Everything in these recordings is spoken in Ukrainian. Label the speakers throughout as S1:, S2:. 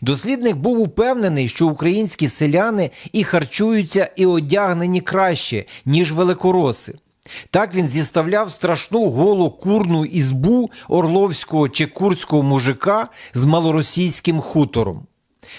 S1: Дослідник був упевнений, що українські селяни і харчуються, і одягнені краще, ніж великороси. Так він зіставляв страшну голу курну ізбу орловського чи курського мужика з малоросійським хутором.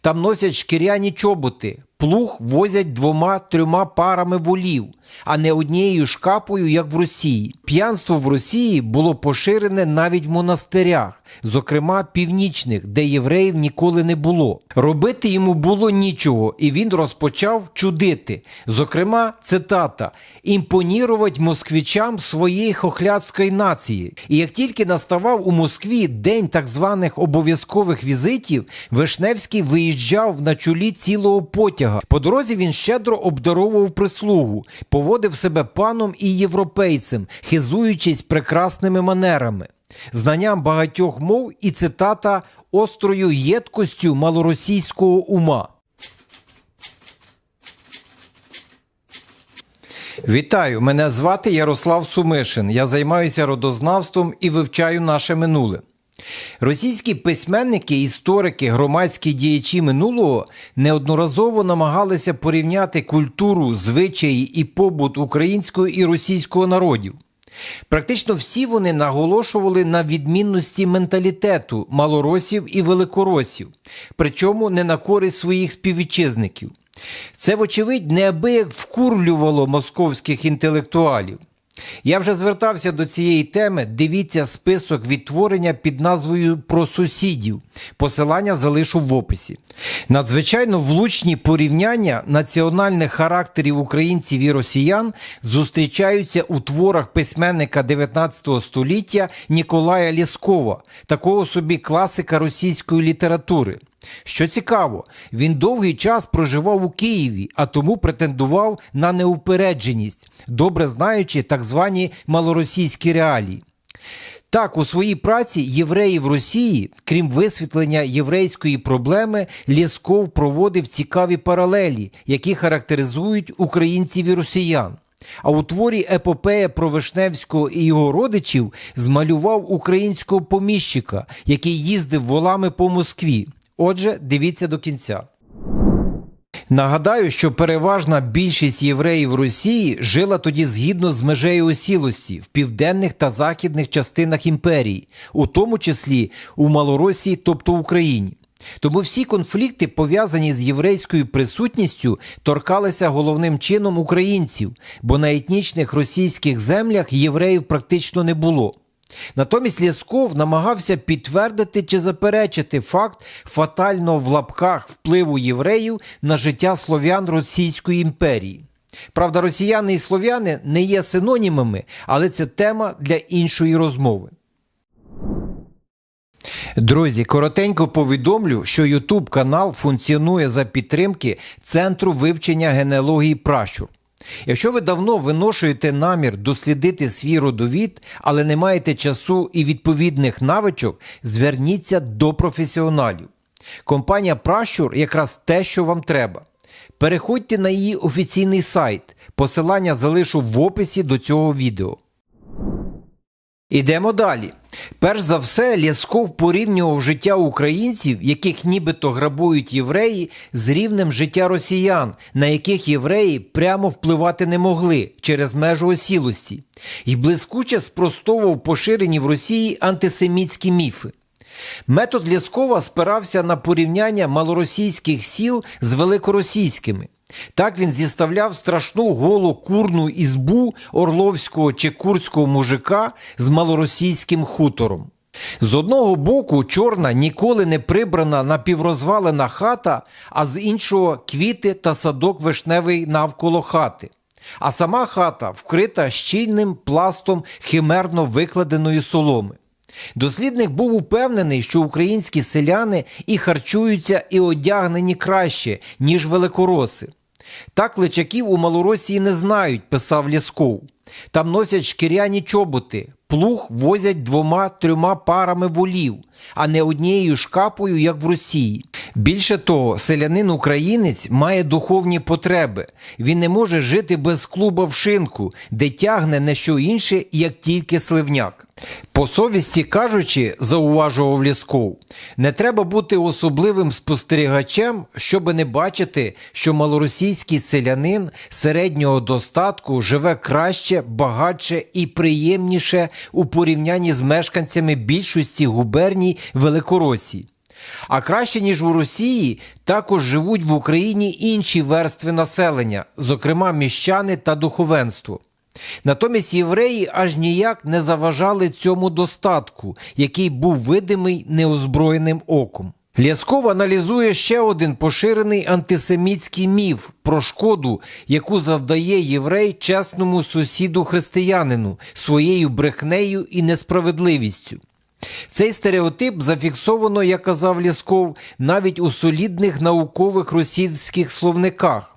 S1: Там носять шкіряні чоботи, плуг возять двома-трьома парами волів, а не однією шкапою, як в Росії. П'янство в Росії було поширене навіть в монастирях, зокрема північних, де євреїв ніколи не було. Робити йому було нічого, і він розпочав чудити. Зокрема, цитата: імпонірувати москвичам своєї хохляцької нації. І як тільки наставав у Москві день так званих обов'язкових візитів, Вишневський виїжджав на чолі цілого потяга. По дорозі він щедро обдаровував прислугу, поводив себе паном і європейцем, хизуючись прекрасними манерами, знанням багатьох мов і цитата острою єдкостю малоросійського ума. Вітаю! Мене звати Ярослав Сумишин. Я займаюся родознавством і вивчаю наше минуле. Російські письменники, історики, громадські діячі минулого неодноразово намагалися порівняти культуру, звичаї і побут українського і російського народів. Практично всі вони наголошували на відмінності менталітету малоросів і великоросів, причому не на користь своїх співвітчизників. Це, вочевидь, неабияк вкурлювало московських інтелектуалів. Я вже звертався до цієї теми. Дивіться список відтворення під назвою Про сусідів. Посилання залишу в описі. Надзвичайно влучні порівняння національних характерів українців і росіян зустрічаються у творах письменника 19 століття Ніколая Лєскова, такого собі класика російської літератури. Що цікаво, він довгий час проживав у Києві, а тому претендував на неупередженість, добре знаючи так звані малоросійські реалії. Так, у своїй праці євреї в Росії, крім висвітлення єврейської проблеми, Лєсков проводив цікаві паралелі, які характеризують українців і росіян. А у творі епопея про Вишневського і його родичів змалював українського поміщика, який їздив волами по Москві. Отже, дивіться до кінця. Нагадаю, що переважна більшість євреїв Росії жила тоді згідно з межею осілості в південних та західних частинах імперії, у тому числі у Малоросії, тобто Україні. Тому всі конфлікти, пов'язані з єврейською присутністю, торкалися головним чином українців, бо на етнічних російських землях євреїв практично не було. Натомість Лясков намагався підтвердити чи заперечити факт фатального в лапках впливу євреїв на життя слов'ян Російської імперії. Правда, росіяни і слов'яни не є синонімами, але це тема для іншої розмови. Друзі, коротенько повідомлю, що YouTube канал функціонує за підтримки Центру вивчення генеалогії пращур. Якщо ви давно виношуєте намір дослідити свій родовід, але не маєте часу і відповідних навичок, зверніться до професіоналів. Компанія Пращур якраз те, що вам треба. Переходьте на її офіційний сайт. Посилання залишу в описі до цього відео. Ідемо далі. Перш за все, Лясков порівнював життя українців, яких нібито грабують євреї, з рівнем життя росіян, на яких євреї прямо впливати не могли через межу осілості, і блискуче спростовував поширені в Росії антисемітські міфи. Метод Ляскова спирався на порівняння малоросійських сіл з великоросійськими. Так він зіставляв страшну голу курну ізбу орловського чи курського мужика з малоросійським хутором. З одного боку, чорна ніколи не прибрана напіврозвалена хата, а з іншого квіти та садок вишневий навколо хати. А сама хата вкрита щільним пластом химерно викладеної соломи. Дослідник був упевнений, що українські селяни і харчуються, і одягнені краще, ніж великороси. Так личаків у Малоросії не знають, писав Лісков. Там носять шкіряні чоботи, плуг возять двома-трьома парами волів, а не однією шкапою, як в Росії. Більше того, селянин українець має духовні потреби. Він не може жити без клуба в шинку, де тягне не що інше, як тільки сливняк. По совісті кажучи, зауважував Лісков, не треба бути особливим спостерігачем, щоби не бачити, що малоросійський селянин середнього достатку живе краще, багатше і приємніше у порівнянні з мешканцями більшості губерній Великоросії. А краще ніж у Росії, також живуть в Україні інші верстви населення, зокрема міщани та духовенство. Натомість євреї аж ніяк не заважали цьому достатку, який був видимий неозброєним оком. Лясков аналізує ще один поширений антисемітський міф про шкоду, яку завдає єврей чесному сусіду християнину своєю брехнею і несправедливістю. Цей стереотип зафіксовано, як казав Лясков, навіть у солідних наукових російських словниках.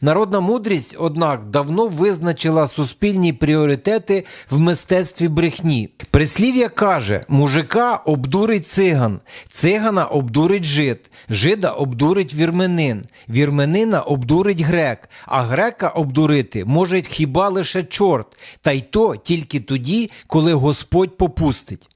S1: Народна мудрість, однак, давно визначила суспільні пріоритети в мистецтві брехні. Прислів'я каже: мужика обдурить циган, цигана обдурить жид, жида обдурить вірменин, вірменина обдурить грек, а грека обдурити може хіба лише чорт, та й то тільки тоді, коли Господь попустить.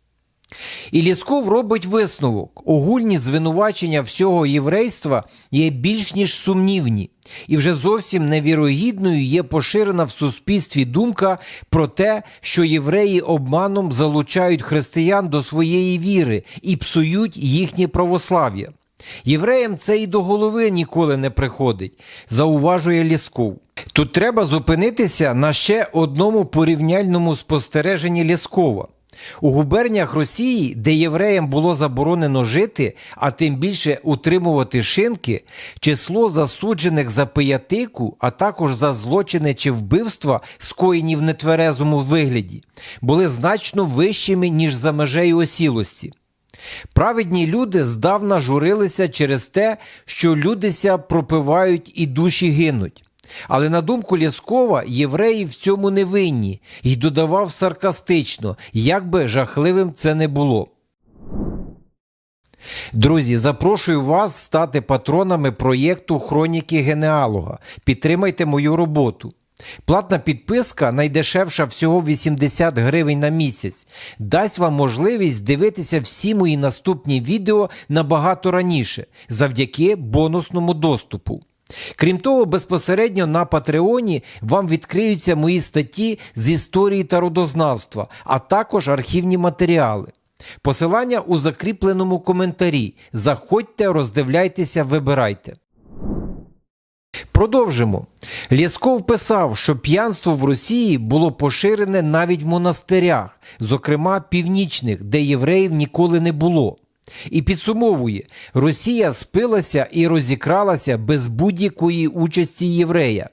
S1: І Лісков робить висновок: огульні звинувачення всього єврейства є більш ніж сумнівні, і вже зовсім невірогідною є поширена в суспільстві думка про те, що євреї обманом залучають християн до своєї віри і псують їхнє православ'я. Євреям це і до голови ніколи не приходить, зауважує Лісков. Тут треба зупинитися на ще одному порівняльному спостереженні Ліскова. У губерніях Росії, де євреям було заборонено жити, а тим більше утримувати шинки, число засуджених за пиятику, а також за злочини чи вбивства, скоєні в нетверезому вигляді, були значно вищими, ніж за межею осілості. Праведні люди здавна журилися через те, що людися пропивають і душі гинуть. Але на думку Лєскова, євреї в цьому не винні і додавав саркастично, як би жахливим це не було. Друзі, запрошую вас стати патронами проєкту Хроніки Генеалога. Підтримайте мою роботу. Платна підписка, найдешевша всього 80 гривень на місяць, дасть вам можливість дивитися всі мої наступні відео набагато раніше завдяки бонусному доступу. Крім того, безпосередньо на Патреоні вам відкриються мої статті з історії та родознавства, а також архівні матеріали. Посилання у закріпленому коментарі. Заходьте, роздивляйтеся, вибирайте. Продовжимо. Лєсков писав, що п'янство в Росії було поширене навіть в монастирях, зокрема північних, де євреїв ніколи не було. І підсумовує, Росія спилася і розікралася без будь-якої участі єврея.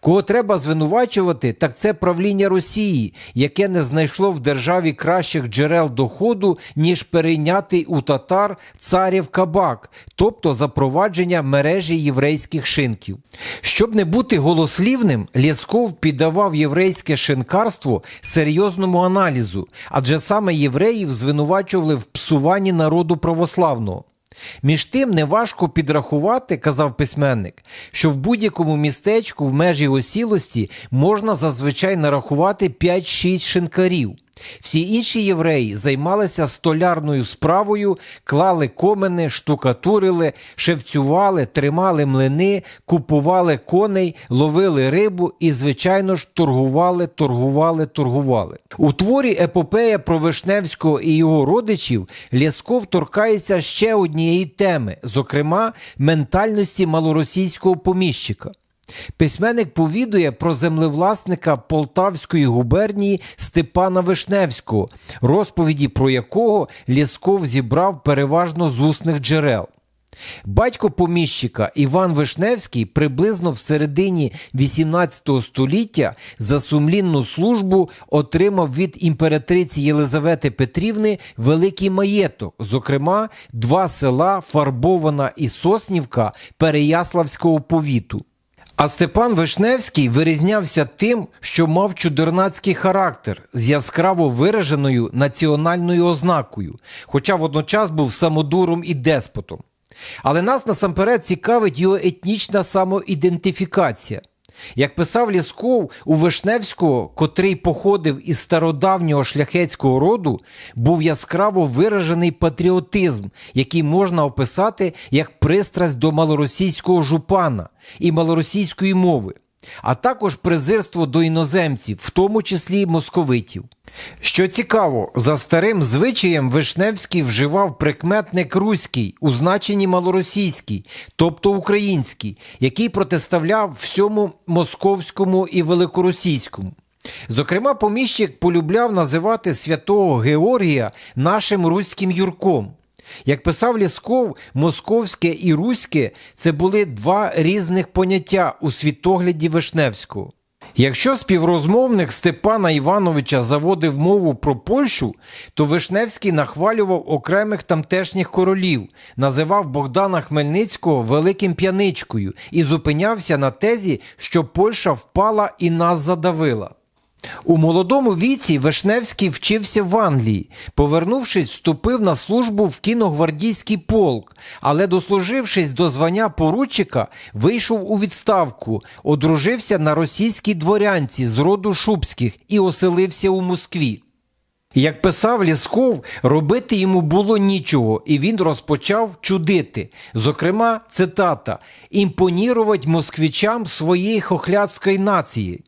S1: Кого треба звинувачувати, так це правління Росії, яке не знайшло в державі кращих джерел доходу, ніж перейнятий у татар царів кабак, тобто запровадження мережі єврейських шинків. Щоб не бути голослівним, Лєсков піддавав єврейське шинкарство серйозному аналізу, адже саме євреїв звинувачували в псуванні народу православного. Між тим неважко підрахувати, казав письменник, що в будь-якому містечку в межі осілості можна зазвичай нарахувати 5-6 шинкарів. Всі інші євреї займалися столярною справою, клали комини, штукатурили, шевцювали, тримали млини, купували коней, ловили рибу і, звичайно ж, торгували, торгували, торгували. У творі епопея про Вишневського і його родичів Лясков торкається ще однієї теми, зокрема ментальності малоросійського поміщика. Письменник повідує про землевласника Полтавської губернії Степана Вишневського, розповіді про якого Лєсков зібрав переважно з усних джерел. Батько поміщика Іван Вишневський приблизно в середині XVIII століття за сумлінну службу отримав від імператриці Єлизавети Петрівни великий маєток, зокрема, два села Фарбована і Соснівка Переяславського повіту. А Степан Вишневський вирізнявся тим, що мав чудернацький характер з яскраво вираженою національною ознакою, хоча водночас був самодуром і деспотом. Але нас насамперед цікавить його етнічна самоідентифікація. Як писав Лісков, у Вишневського, котрий походив із стародавнього шляхетського роду, був яскраво виражений патріотизм, який можна описати як пристрасть до малоросійського жупана і малоросійської мови, а також презирство до іноземців, в тому числі московитів. Що цікаво, за старим звичаєм Вишневський вживав прикметник руський у значенні малоросійський, тобто український, який протиставляв всьому московському і великоросійському. Зокрема, поміщик полюбляв називати святого Георгія нашим руським юрком. Як писав Лісков, московське і руське це були два різних поняття у світогляді Вишневського. Якщо співрозмовник Степана Івановича заводив мову про Польщу, то Вишневський нахвалював окремих тамтешніх королів, називав Богдана Хмельницького великим п'яничкою і зупинявся на тезі, що Польща впала і нас задавила. У молодому віці Вишневський вчився в Англії. Повернувшись, вступив на службу в кіногвардійський полк, але, дослужившись до звання поручика, вийшов у відставку, одружився на російській дворянці з роду Шубських і оселився у Москві. Як писав Лісков, робити йому було нічого, і він розпочав чудити. Зокрема, цитата імпонірувати москвичам своєї хохляцької нації.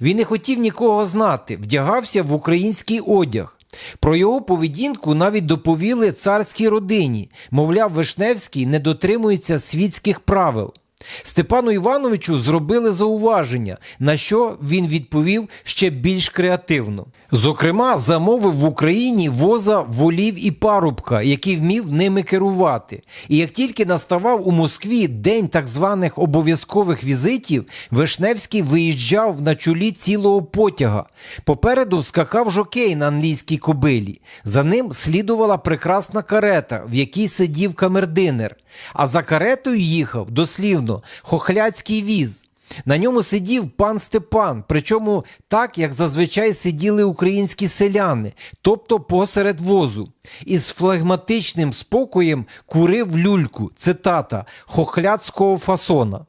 S1: Він не хотів нікого знати, вдягався в український одяг. Про його поведінку навіть доповіли царській родині, мовляв, Вишневський не дотримується світських правил. Степану Івановичу зробили зауваження, на що він відповів ще більш креативно. Зокрема, замовив в Україні воза волів і парубка, який вмів ними керувати. І як тільки наставав у Москві день так званих обов'язкових візитів, Вишневський виїжджав на чолі цілого потяга. Попереду скакав жокей на англійській кобилі. За ним слідувала прекрасна карета, в якій сидів камердинер. А за каретою їхав дослівно хохляцький віз. На ньому сидів пан Степан, причому так, як зазвичай сиділи українські селяни, тобто посеред возу. Із флегматичним спокоєм курив люльку, цитата, хохляцького фасона.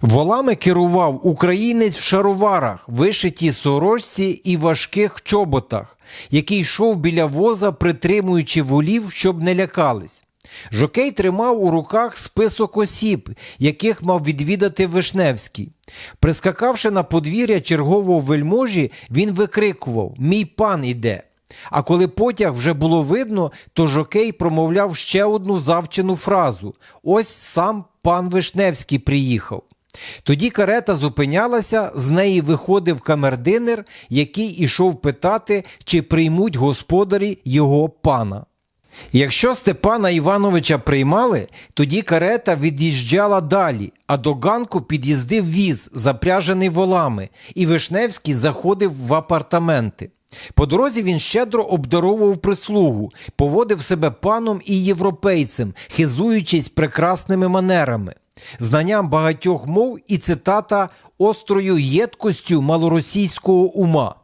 S1: Волами керував українець в шароварах, вишитій сорочці і важких чоботах, який йшов біля воза, притримуючи волів, щоб не лякались. Жокей тримав у руках список осіб, яких мав відвідати Вишневський. Прискакавши на подвір'я чергового вельможі, він викрикував Мій пан іде. А коли потяг вже було видно, то Жокей промовляв ще одну завчену фразу Ось сам пан Вишневський приїхав. Тоді карета зупинялася, з неї виходив камердинер, який ішов питати, чи приймуть господарі його пана. Якщо Степана Івановича приймали, тоді карета від'їжджала далі, а до ганку під'їздив віз, запряжений волами, і Вишневський заходив в апартаменти. По дорозі він щедро обдаровував прислугу, поводив себе паном і європейцем, хизуючись прекрасними манерами, знанням багатьох мов і цитата острою єдкостю малоросійського ума.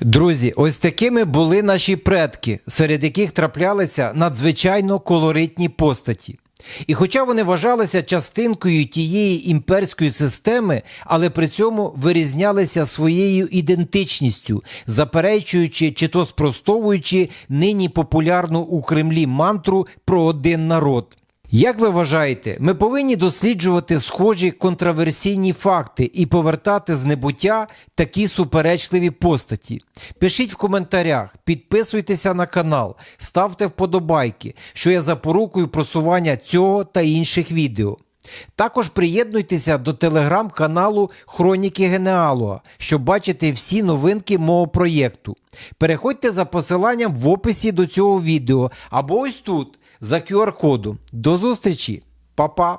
S1: Друзі, ось такими були наші предки, серед яких траплялися надзвичайно колоритні постаті. І хоча вони вважалися частинкою тієї імперської системи, але при цьому вирізнялися своєю ідентичністю, заперечуючи чи то спростовуючи нині популярну у Кремлі мантру про один народ. Як ви вважаєте, ми повинні досліджувати схожі контраверсійні факти і повертати з небуття такі суперечливі постаті? Пишіть в коментарях, підписуйтеся на канал, ставте вподобайки, що є запорукою просування цього та інших відео. Також приєднуйтеся до телеграм-каналу Хроніки Генеалога, щоб бачити всі новинки мого проєкту. Переходьте за посиланням в описі до цього відео або ось тут за QR-коду. До зустрічі, Па-па!